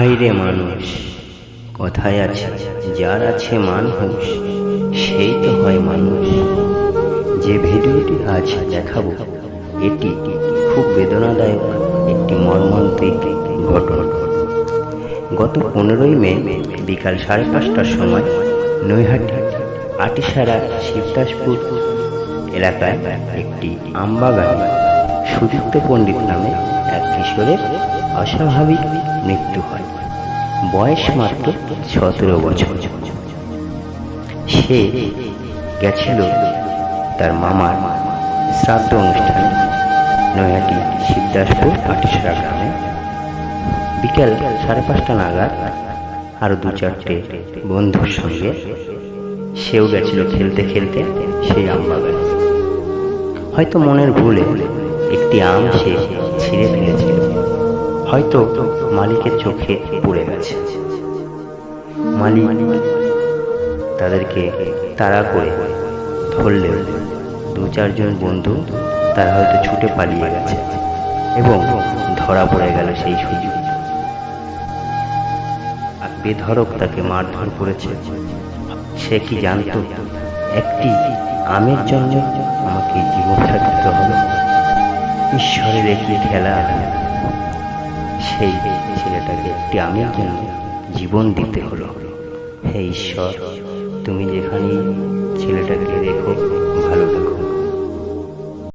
হাইরে মানুষ? কথায় আছে? যার আছে মানুষ সেই তো হয় মানুষ। যে ভিডিওটি আজ দেখাবো, এটি খুব বেদনাদায়ক একটি মর্মান্তিক ঘটনা। গত পনেরোই মে, বিকাল সাড়ে পাঁচটার সময়, নৈহাটি, আটিসারা, শিবদাসপুর এলাকায় একটি আমবাগানে সুদীপ্ত পণ্ডিত নামে এক কিশোরের অস্বাভাবিক মৃত্যু হয়। বয়স মাত্র সতেরো বছর। সে গেছিল তার মামার শ্রাদ্ধ অনুষ্ঠানে নৈহাটি শিবদাসপুর আটিসারা গ্রামে। বিকেল সাড়ে পাঁচটা নাগাদ আরও দু চারটে বন্ধুর সঙ্গে সেও গেছিল খেলতে খেলতে সেই আম বাগানে হয়তো মনের ভুলে একটি আম সে ছিঁড়ে ফেলেছিল। হয়তো মালিকের চোখে পড়ে গেছে। মালিক তাদেরকে তাড়া করে ধরলেও দু চারজন বন্ধু তারা হয়তো ছুটে পালিয়ে গেছে এবং ধরা পড়ে গেল সেই সুযোগ। আর বেধরক তাকে মারধর করেছে। সে কি জানতো? একটি আমের জন্য আমাকে জীবন দিতে হবে? ঈশ্বরের একটি খেলা সেই ছেলেটাকে একটি আমি যেন জীবন দিতে হলো। হে ঈশ্বর, তুমি যেখানে ছেলেটাকে